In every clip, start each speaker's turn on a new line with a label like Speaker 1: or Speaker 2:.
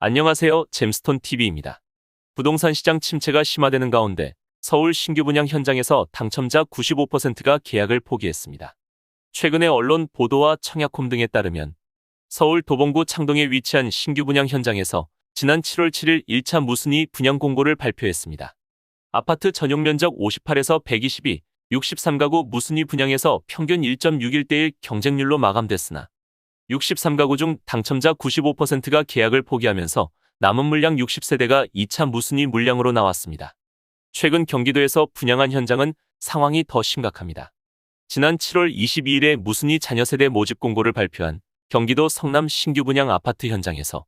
Speaker 1: 안녕하세요. 잼스톤 TV입니다. 부동산 시장 침체가 심화되는 가운데 서울 신규 분양 현장에서 당첨자 95%가 계약을 포기했습니다. 최근의 언론 보도와 청약홈 등에 따르면 서울 도봉구 창동에 위치한 신규 분양 현장에서 지난 7월 7일 1차 무순위 분양 공고를 발표했습니다. 아파트 전용 면적 58에서 122, 63가구 무순위 분양에서 평균 1.61대1 경쟁률로 마감됐으나 63가구 중 당첨자 95%가 계약을 포기하면서 남은 물량 60세대가 2차 무순위 물량으로 나왔습니다. 최근 경기도에서 분양한 현장은 상황이 더 심각합니다. 지난 7월 22일에 무순위 자녀세대 모집 공고를 발표한 경기도 성남 신규 분양 아파트 현장에서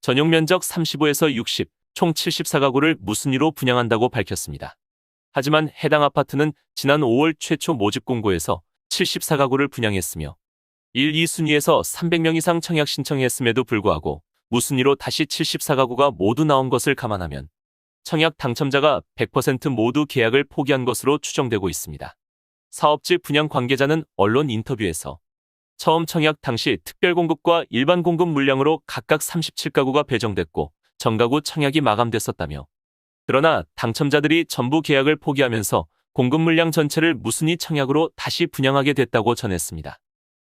Speaker 1: 전용 면적 35에서 60, 총 74가구를 무순위로 분양한다고 밝혔습니다. 하지만 해당 아파트는 지난 5월 최초 모집 공고에서 74가구를 분양했으며 1, 2순위에서 300명 이상 청약 신청했음에도 불구하고 무순위로 다시 74가구가 모두 나온 것을 감안하면 청약 당첨자가 100% 모두 계약을 포기한 것으로 추정되고 있습니다. 사업지 분양 관계자는 언론 인터뷰에서 처음 청약 당시 특별 공급과 일반 공급 물량으로 각각 37가구가 배정됐고 전가구 청약이 마감됐었다며 그러나 당첨자들이 전부 계약을 포기하면서 공급 물량 전체를 무순위 청약으로 다시 분양하게 됐다고 전했습니다.